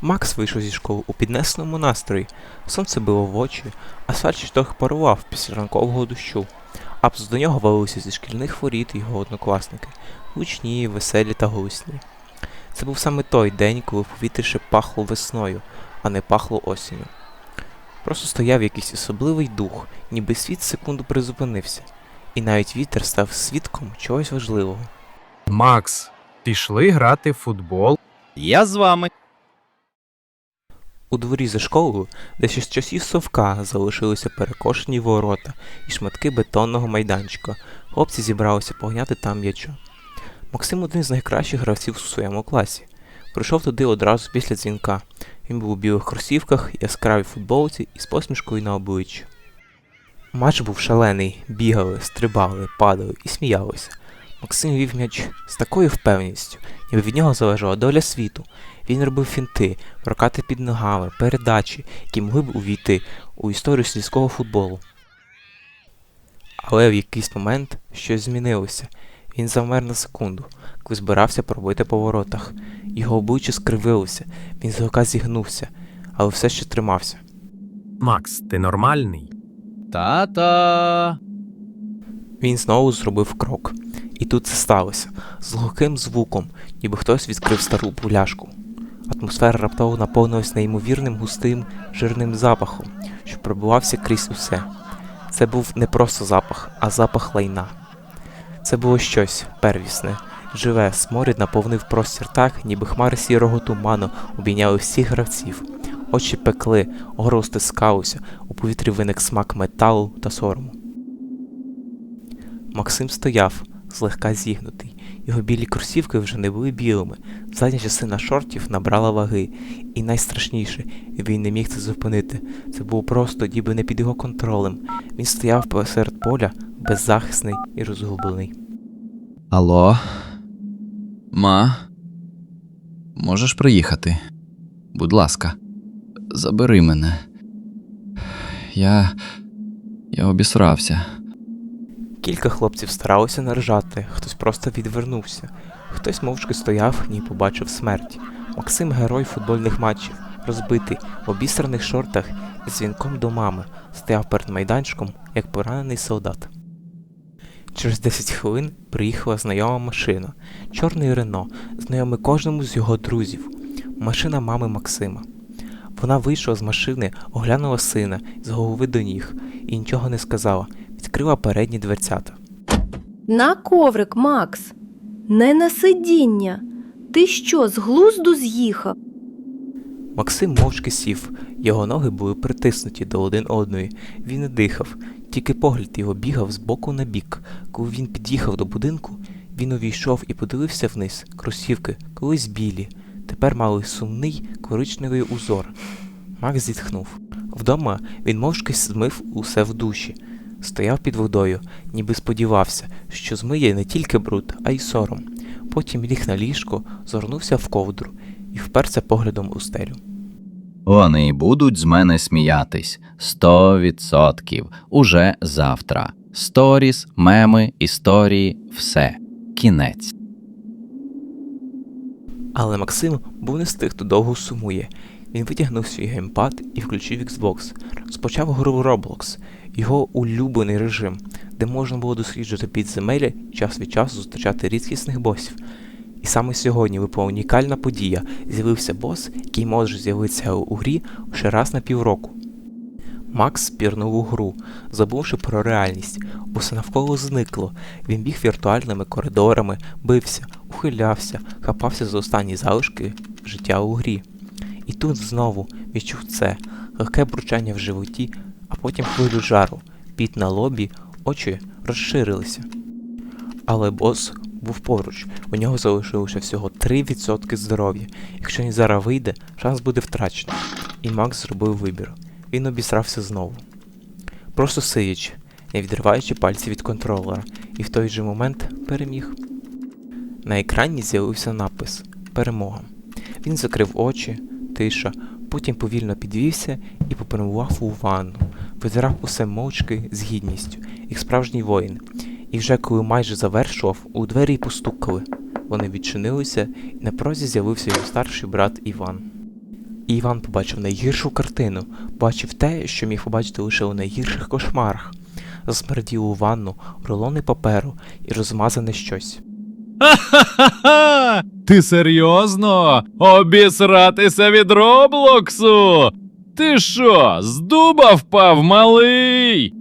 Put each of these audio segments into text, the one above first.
Макс вийшов зі школи у піднесеному настрої. Сонце било в очі, асфальт трохи парував після ранкового дощу. А до нього валилися зі шкільних воріт його однокласники, гучні, веселі та голосні. Це був саме той день, коли в повітрі ще пахло весною, а не пахло осінню. Просто стояв якийсь особливий дух, ніби світ секунду призупинився, і навіть вітер став свідком чогось важливого. Макс, пішли грати в футбол. Я з вами. У дворі за школою, де ще з часів совка залишилися перекошені ворота і шматки бетонного майданчика, хлопці зібралися погняти там м'яча. Максим один з найкращих гравців у своєму класі. Прийшов туди одразу після дзвінка. Він був у білих кросівках, яскравій футболці і з посмішкою на обличчі. Матч був шалений, бігали, стрибали, падали і сміялися. Максим вів м'яч з такою впевненістю, ніби від нього залежала доля світу. Він робив фінти, прокати під ногами, передачі, які могли б увійти у історію сільського футболу. Але в якийсь момент щось змінилося. Він завмер на секунду, коли збирався пробити по воротах. Його обличчя скривилося, він злегка зігнувся, але все ще тримався. Макс, ти нормальний? Та-та. Він знову зробив крок. І тут це сталося з глухим звуком, ніби хтось відкрив стару пуляшку. Атмосфера раптово наповнилась неймовірним густим, жирним запахом, що пробивався крізь усе. Це був не просто запах, а запах лайна. Це було щось первісне, живе, сморід наповнив простір так, ніби хмари сірого туману обійняли всіх гравців. Очі пекли, горло стискалося, у повітрі виник смак металу та сорому. Максим стояв, злегка зігнутий. Його білі кросівки вже не були білими. Задня частина шортів набрала ваги. І найстрашніше, він не міг це зупинити. Це було просто ніби не під його контролем. Він стояв посеред поля, беззахисний і розгублений. Алло. Ма. Можеш приїхати? Будь ласка, забери мене. Я. Я обісрався. Кілька хлопців старалося наржати, хтось просто відвернувся, хтось мовчки стояв і побачив смерть. Максим герой футбольних матчів, розбитий в обістраних шортах і з дзвінком до мами, стояв перед майданчиком, як поранений солдат. Через 10 хвилин приїхала знайома машина, чорний Рено, знайомий кожному з його друзів, машина мами Максима. Вона вийшла з машини, оглянула сина з голови до ніг і нічого не сказала, відкрила передні дверцята. На коврик, Макс. Не на сидіння. Ти що, з глузду з'їхав? Максим мовчки сів, його ноги були притиснуті до один одної. Він не дихав, тільки погляд його бігав з боку на бік. Коли він під'їхав до будинку, він увійшов і подивився вниз. Кросівки, колись білі, тепер мали сумний коричневий узор. Макс зітхнув. Вдома він мовчки змив усе в душі. Стояв під водою, ніби сподівався, що змиє не тільки бруд, а й сором. Потім ліг на ліжко, зорнувся в ковдру і вперся поглядом у стелю. Вони будуть з мене сміятись сто відсотків уже завтра. Сторіс, меми, історії, все. Кінець. Але Максим був не з тих, хто довго сумує. Він витягнув свій геймпад і включив Xbox. Розпочав гру Roblox, його улюблений режим, де можна було досліджувати підземелля і час від часу зустрічати рідкісних босів. І саме сьогодні випала унікальна подія. З'явився бос, який може з'явитися у грі ще раз на півроку. Макс спірнув у гру, забувши про реальність. Усе навколо зникло. Він біг віртуальними коридорами, бився, ухилявся, хапався за останні залишки життя у грі. І тут знову відчув це легке бручання в животі, потім хвилю жару, піт на лобі, очі розширилися. Але бос був поруч, у нього залишилося всього 3% здоров'я. Якщо він зараз вийде, шанс буде втрачений. І Макс зробив вибір. Він обісрався знову. Просто сидячи, не відриваючи пальці від контролера, і в той же момент переміг. На екрані з'явився напис Перемога. Він закрив очі, тиша, потім повільно підвівся і попрямував у ванну, витирав усе мовчки з гідністю, як справжній воїн. І вже коли майже завершував, у двері постукали. Вони відчинилися, і на прозі з'явився його старший брат Іван. І Іван побачив найгіршу картину, бачив те, що міг побачити лише у найгірших кошмарах. Засмерділу ванну, рулони паперу і розмазане щось. Ха-ха-ха! Ти серйозно? Обісратися від Роблоксу? Ти що, з дуба впав, малий?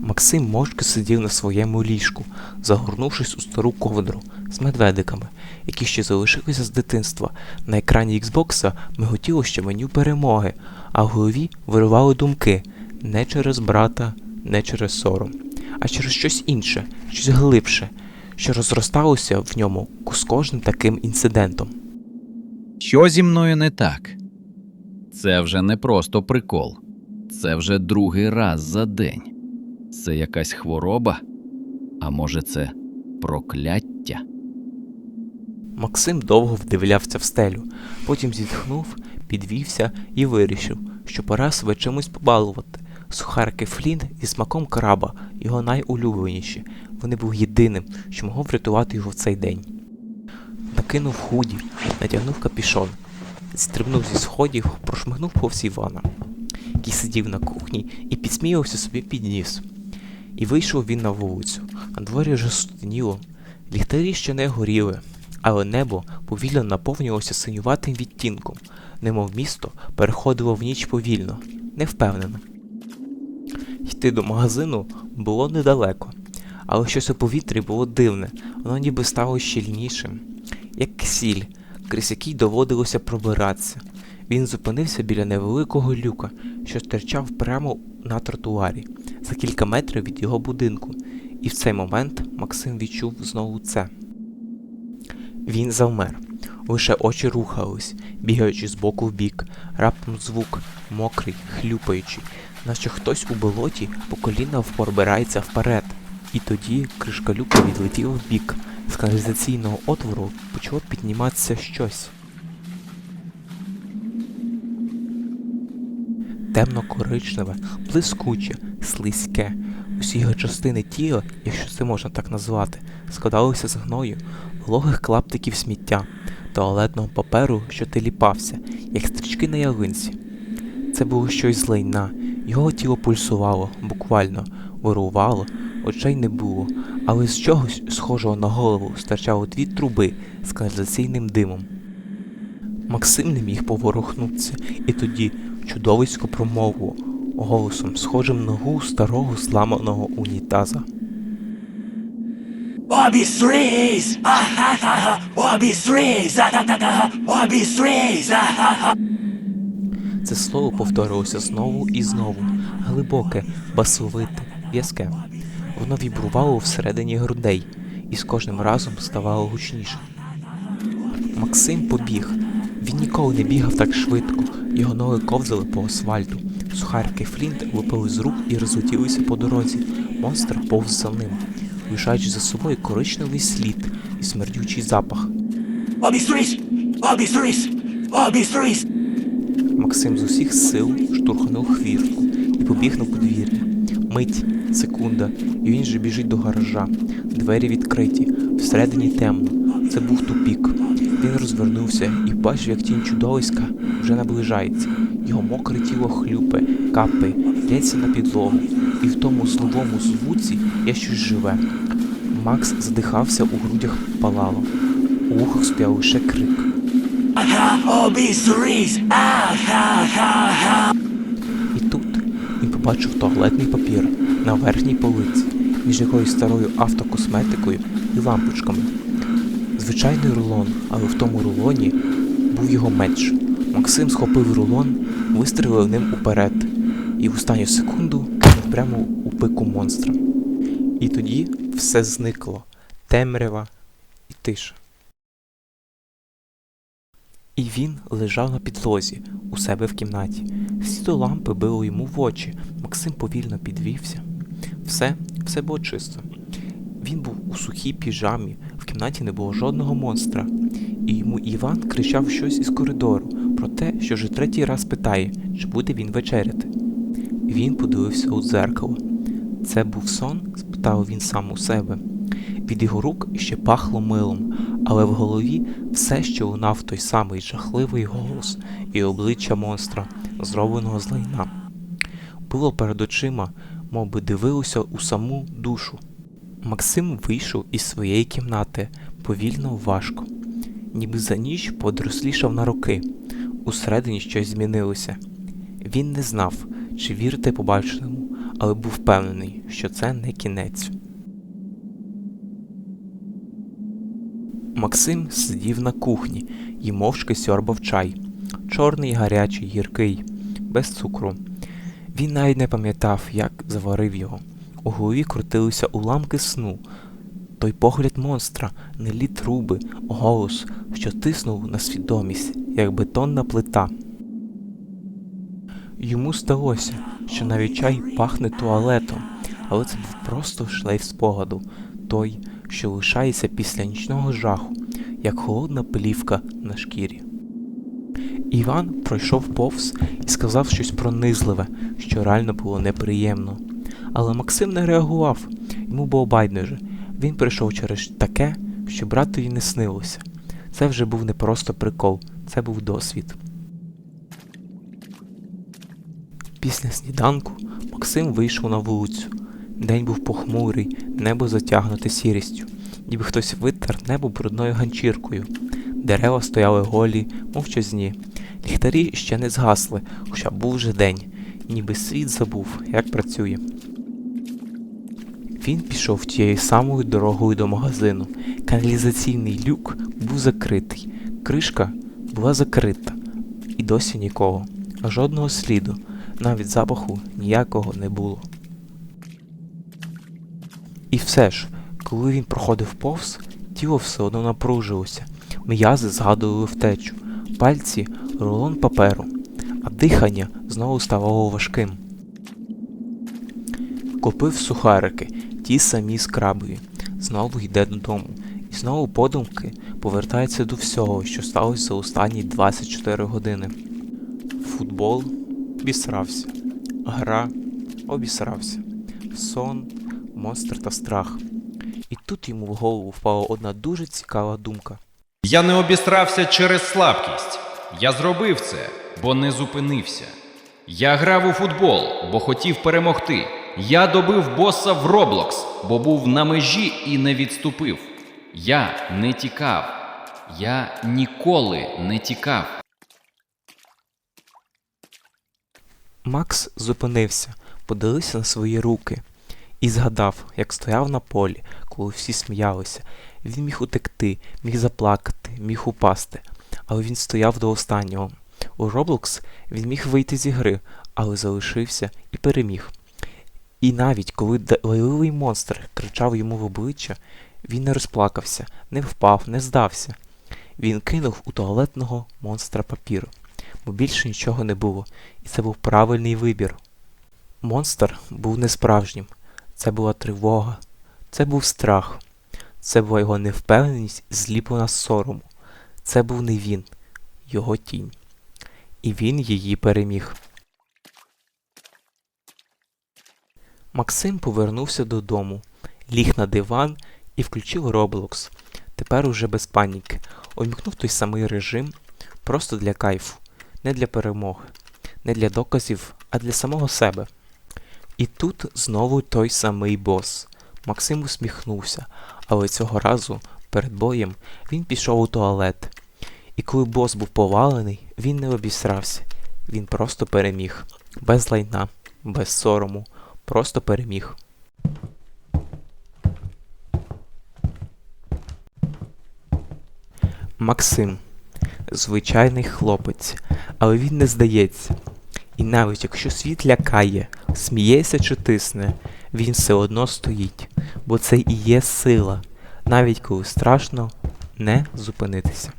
Максим мовчки сидів на своєму ліжку, загорнувшись у стару ковдру з медведиками, які ще залишилися з дитинства. На екрані Xbox миготіло ще меню перемоги, а в голові вирували думки не через брата, не через сором, а через щось інше, щось глибше, що розросталося в ньому з кожним таким інцидентом. Що зі мною не так? Це вже не просто прикол. Це вже другий раз за день. Це якась хвороба? А може, це прокляття? Максим довго вдивлявся в стелю, потім зітхнув, підвівся і вирішив, що пора себе чимось побалувати. Сухарики Флінт зі смаком краба, його найулюбленіші. Вони були єдиним, що могло врятувати його в цей день. Накинув худі, натягнув капішон, стрибнув зі сходів, прошмигнув повз Івана, який сидів на кухні і підсміювався собі під ніс. І вийшов він на вулицю. На дворі вже стемніло, ліхтарі ще не горіли, але небо повільно наповнювалося синюватим відтінком, немов місто переходило в ніч повільно, невпевнено. Йти до магазину було недалеко, але щось у повітрі було дивне, воно ніби стало щільнішим, як кисіль, крізь який доводилося пробиратися. Він зупинився біля невеликого люка, що стирчав прямо на тротуарі, за кілька метрів від його будинку, і в цей момент Максим відчув знову це. Він завмер. Лише очі рухались, бігаючи з боку в бік, раптом звук, мокрий, хлюпаючий, наче хтось у болоті по коліна впорбирається вперед. І тоді кришка люка відлетіла в бік. З каналізаційного отвору почало підніматися щось. Темно-коричневе, блискуче, слизьке. Усі його частини тіла, якщо це можна так назвати, складалися з гною, вологих клаптиків сміття, туалетного паперу, що теліпався, як стрічки на ялинці. Це було щось з лайна, його тіло пульсувало, буквально, вирувало, очей не було, але з чогось, схожого на голову, стирчало дві труби з каналізаційним димом. Максим не міг поворухнутися, і тоді чудовисько промовило голосом, схожим на гул старого зламаного унітаза. Bobby Streets! Ah ha ha ha! Bobby Streets! Ah ha ha ha! Bobby Streets! Ah ha ha! Це слово повторилося знову і знову, глибоке, басовите, в'язке. Воно вібрувало всередині грудей і з кожним разом ставало гучніше. Максим побіг. Він ніколи не бігав так швидко, його ноги ковзали по асфальту. Сухарики Флінт випали з рук і розлетілися по дорозі. Монстр повз за ним, лишаючи за собою коричневий слід і смердючий запах. Streets! Bobby Streets! Максим з усіх сил штурхнув хвіртку і побіг на подвір'я. Мить, секунда, і він же біжить до гаража. Двері відкриті, всередині темно. Це був тупік. Він розвернувся і бачив, як тінь чудовиська вже наближається. Його мокре тіло хлюпе, капає, лється на підлогу, і в тому зловому звуці є щось живе. Макс задихався, у грудях палало. У вухах стояв лише крик. Ah ha! Він побачив туалетний папір на верхній полиці між якоюсь старою автокосметикою і лампочками. Звичайний рулон, але в тому рулоні був його меч. Максим схопив рулон, вистрілив ним уперед і в останню секунду кинув прямо у пику монстра. І тоді все зникло темрява і тиша. І він лежав на підлозі у себе в кімнаті. Світло лампи било йому в очі. Максим повільно підвівся. Все, все було чисто. Він був у сухій піжамі, в кімнаті не було жодного монстра. І йому Іван кричав щось із коридору про те, що вже третій раз питає, чи буде він вечеряти. Він подивився у дзеркало. Це був сон? спитав він сам у себе. Від його рук ще пахло милом, але в голові все ще лунав той самий жахливий голос і обличчя монстра, зробленого з лайна. Було перед очима, мов би дивилося у саму душу. Максим вийшов із своєї кімнати повільно важко, ніби за ніч подрослішав на роки. Усередині щось змінилося. Він не знав, чи вірити побаченому, але був впевнений, що це не кінець. Максим сидів на кухні і мовчки сьорбав чай. Чорний, гарячий, гіркий, без цукру. Він навіть не пам'ятав, як заварив його. У голові крутилися уламки сну, той погляд монстра, нелі труби, голос, що тиснув на свідомість, як бетонна плита. Йому сталося, що навіть чай пахне туалетом, але це був просто шлейф спогаду, той, що лишається після нічного жаху, як холодна плівка на шкірі. Іван пройшов повз і сказав щось пронизливе, що реально було неприємно. Але Максим не реагував, йому було байдуже. Він прийшов через таке, що братові не снилося. Це вже був не просто прикол, це був досвід. Після сніданку Максим вийшов на вулицю. День був похмурий, небо затягнуте сірістю, ніби хтось витер небо брудною ганчіркою. Дерева стояли голі, мовчазні. Ліхтарі ще не згасли, хоча був вже день, ніби світ забув, як працює. Він пішов тією самою дорогою до магазину. Каналізаційний люк був закритий, кришка була закрита, і досі нікого. Жодного сліду, навіть запаху ніякого не було. І все ж, коли він проходив повз, тіло все одно напружилося, м'язи згадували втечу, пальці рулон паперу, а дихання знову ставало важким. Купив сухарики, ті самі скрабові, знову йде додому, і знову подумки повертається до всього, що сталося за останні 24 години. Футбол обісрався, гра обісрався, сон, монстр та страх. І тут йому в голову впала одна дуже цікава думка. Я не обістрався через слабкість. Я зробив це, бо не зупинився. Я грав у футбол, бо хотів перемогти. Я добив боса в Роблокс, бо був на межі і не відступив. Я не тікав. Я ніколи не тікав. Макс зупинився, подивився на свої руки і згадав, як стояв на полі, коли всі сміялися. Він міг утекти, міг заплакати, міг упасти, але він стояв до останнього. У Roblox він міг вийти зі гри, але залишився і переміг. І навіть коли лайливий монстр кричав йому в обличчя, він не розплакався, не впав, не здався. Він кинув у туалетного монстра папір, бо більше нічого не було, і це був правильний вибір. Монстр був несправжнім, це була тривога, це був страх, це була його невпевненість, зліплена сорому. Це був не він, його тінь. І він її переміг. Максим повернувся додому, ліг на диван і включив Roblox. Тепер уже без паніки. Умікнув той самий режим просто для кайфу, не для перемоги, не для доказів, а для самого себе. І тут знову той самий бос. Максим усміхнувся, але цього разу перед боєм він пішов у туалет. І коли бос був повалений, він не обісрався. Він просто переміг. Без лайна, без сорому, просто переміг. Максим звичайний хлопець, але він не здається. І навіть якщо світ лякає, сміється чи тисне, він все одно стоїть, бо це і є сила, навіть коли страшно не зупинитися.